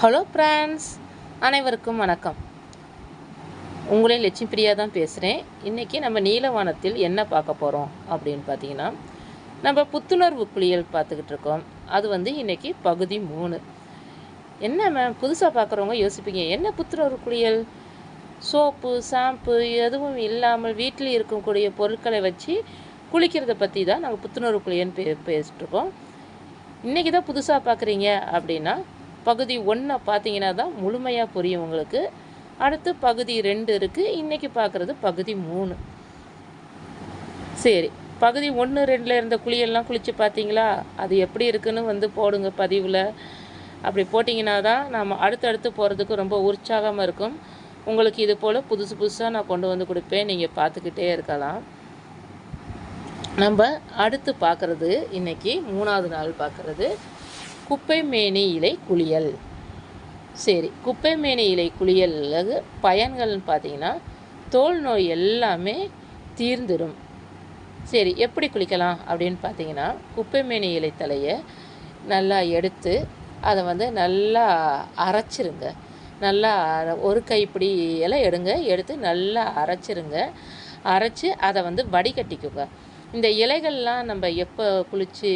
Hello friends அனைவருக்கும் வணக்கம். உங்களே லட்சுமி பிரியா தான் பேசுகிறேன் இன்றைக்கி நம்ம நீலவானத்தில் என்ன பார்க்க போகிறோம் அப்படின்னு பார்த்தீங்கன்னா நம்ம புத்துணர்வு குளியல் பார்த்துக்கிட்டு இருக்கோம். அது வந்து இன்றைக்கி பகுதி மூணு. என்ன மேம் புதுசாக பார்க்குறவங்க யோசிப்பீங்க என்ன புத்துணர்வு குளியல்? சோப்பு ஷாம்பு எதுவும் இல்லாமல் வீட்டில் இருக்கக்கூடிய பொருட்களை வச்சு குளிக்கிறத பற்றி தான் நாங்கள் புத்துணர்வு குளியல்னு பே பேசிகிட்ருக்கோம் இன்றைக்கி தான் புதுசாக பார்க்குறீங்க அப்படின்னா பகுதி ஒன்றை பார்த்தீங்கன்னா தான் முழுமையாக புரியும் உங்களுக்கு. அடுத்து பகுதி ரெண்டு இருக்குது இன்றைக்கி பார்க்குறது பகுதி மூணு. சரி பகுதி ஒன்று ரெண்டில் இருந்த குழியெல்லாம் குளித்து பார்த்தீங்களா அது எப்படி இருக்குன்னு வந்து போடுங்க பதிவில். அப்படி போட்டிங்கன்னா தான் நாம் அடுத்தடுத்து போகிறதுக்கு ரொம்ப உற்சாகமாக இருக்கும். உங்களுக்கு இது போல் புதுசு புதுசாக நான் கொண்டு வந்து கொடுப்பேன். நீங்கள் பார்த்துக்கிட்டே இருக்கலாம். நம்ம அடுத்து பார்க்குறது இன்றைக்கி மூணாவது நாள் பார்க்குறது குப்பை மேனி இலை குளியல். சரி குப்பை மேனி இலை குளியல் பயன்கள்னு பார்த்தீங்கன்னா தோல் நோய் எல்லாமே தீர்ந்துடும் சரி எப்படி குளிக்கலாம் அப்படின்னு பார்த்தீங்கன்னா குப்பை மேனி இலை தலையை நல்லா எடுத்து அதை வந்து நல்லா அரைச்சிருங்க. நல்லா ஒரு கைப்பிடி இலை எடுங்க எடுத்து நல்லா அரைச்சிருங்க. அரைச்சி அதை வந்து வடிகட்டிக்குங்க. இந்த இலைகள்லாம் நம்ம எப்போ குளித்து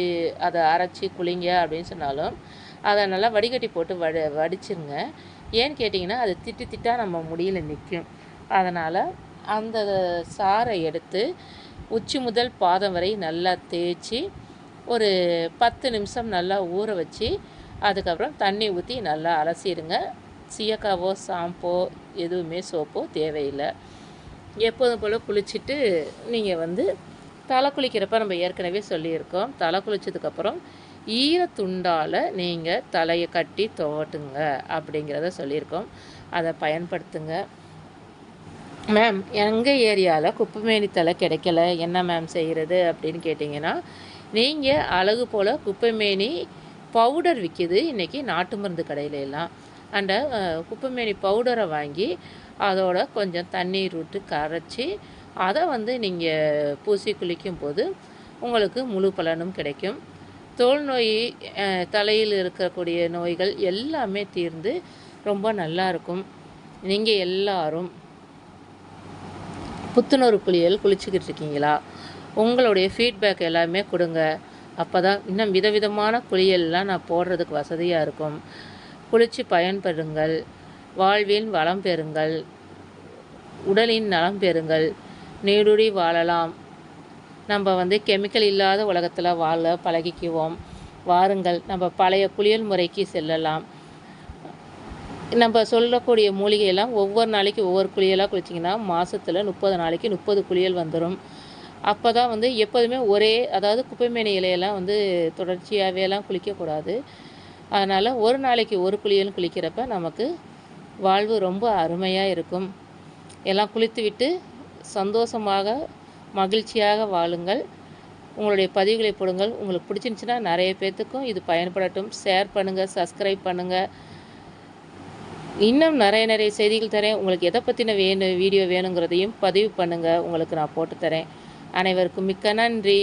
அதை அரைச்சி குளிங்க அப்படின்னு சொன்னாலும் அதை நல்லா வடிகட்டி போட்டு வடி வடிச்சிருங்க. ஏன்னு கேட்டிங்கன்னா அது திட்டு திட்டாக நம்ம முடியல நிற்கும் அதனால் அந்த சாறை எடுத்து உச்சி முதல் பாதம் வரை நல்லா தேய்ச்சி ஒரு பத்து நிமிஷம் நல்லா ஊற வச்சு அதுக்கப்புறம் தண்ணி ஊற்றி நல்லா அலசிடுங்க சீயக்காவோ ஷாம்போ எதுவுமே சோப்போ தேவையில்லை. எப்போதும் போல் குளிச்சுட்டு நீங்கள் வந்து தலை குளிக்கிறப்ப நம்ம ஏற்கனவே சொல்லியிருக்கோம். தலை குளித்ததுக்கப்புறம் ஈரத்துண்டால் நீங்கள் தலையை கட்டி துவட்டுங்க அப்படிங்கிறத சொல்லியிருக்கோம். அதை பயன்படுத்துங்க. மேம் எங்கள் ஏரியாவில் குப்பைமேனி தலை கிடைக்கல என்ன மேம் செய்கிறது அப்படின்னு கேட்டிங்கன்னா நீங்கள் அழகு போல் குப்பைமேனி பவுடர் விற்கிது இன்றைக்கி நாட்டு மருந்து கடையில எல்லாம். அந்த குப்பைமேனி பவுடரை வாங்கி அதோட கொஞ்சம் தண்ணீர் விட்டு கரைச்சி அதை வந்து நீங்கள் பூசி குளிக்கும் போது உங்களுக்கு முழு பலனும் கிடைக்கும். தோல் நோய் தலையில் இருக்கக்கூடிய நோய்கள் எல்லாமே தீர்ந்து ரொம்ப நல்லா இருக்கும். நீங்கள் எல்லாரும் புத்துணர்வு குளியல் குளிச்சுக்கிட்டு இருக்கீங்களா? உங்களுடைய ஃபீட்பேக் எல்லாமே கொடுங்க. அப்போ தான் இன்னும் விதவிதமான குளியல்லாம் நான் போடுறதுக்கு வசதியாக இருக்கும். குளித்து பயன்பெறுங்கள். வாழ்வின் வளம் பெறுங்கள். உடலின் நலம் பெறுங்கள். நீடுடி வாழலாம். நம்ம வந்து கெமிக்கல் இல்லாத உலகத்தில் வாழ பழகிக்குவோம். வாருங்கள் நம்ம பழைய குளியல் முறைக்கு செல்லலாம். நம்ம சொல்லக்கூடிய மூலிகையெல்லாம் ஒவ்வொரு நாளைக்கு ஒவ்வொரு குளியலாக குளிச்சிங்கன்னா மாதத்தில் முப்பது நாளைக்கு முப்பது குளியல் வந்துடும் அப்போ தான் வந்து எப்போதுமே ஒரே அதாவது குப்பைமேனி இலையெல்லாம் வந்து தொடர்ச்சியாகவேலாம் குளிக்கக்கூடாது. அதனால் ஒரு நாளைக்கு ஒரு குளியல் குளிக்கிறப்ப நமக்கு வாழ்வு ரொம்ப அருமையாக இருக்கும். எல்லாம் குளித்துவிட்டு சந்தோஷமாக மகிழ்ச்சியாக வாழுங்கள். உங்களுடைய பதிவுகளை போடுங்கள். உங்களுக்கு பிடிச்சிருந்துச்சுன்னா நிறைய பேர்த்துக்கும் இது பயன்படட்டும். ஷேர் பண்ணுங்கள் சப்ஸ்கிரைப் பண்ணுங்கள் இன்னும் நிறைய நிறைய செய்திகள் தரேன். உங்களுக்கு எதை பற்றின வேணும் வீடியோ வேணுங்கிறதையும் பதிவு பண்ணுங்கள் உங்களுக்கு நான் போட்டு தரேன். அனைவருக்கும் மிக்க நன்றி.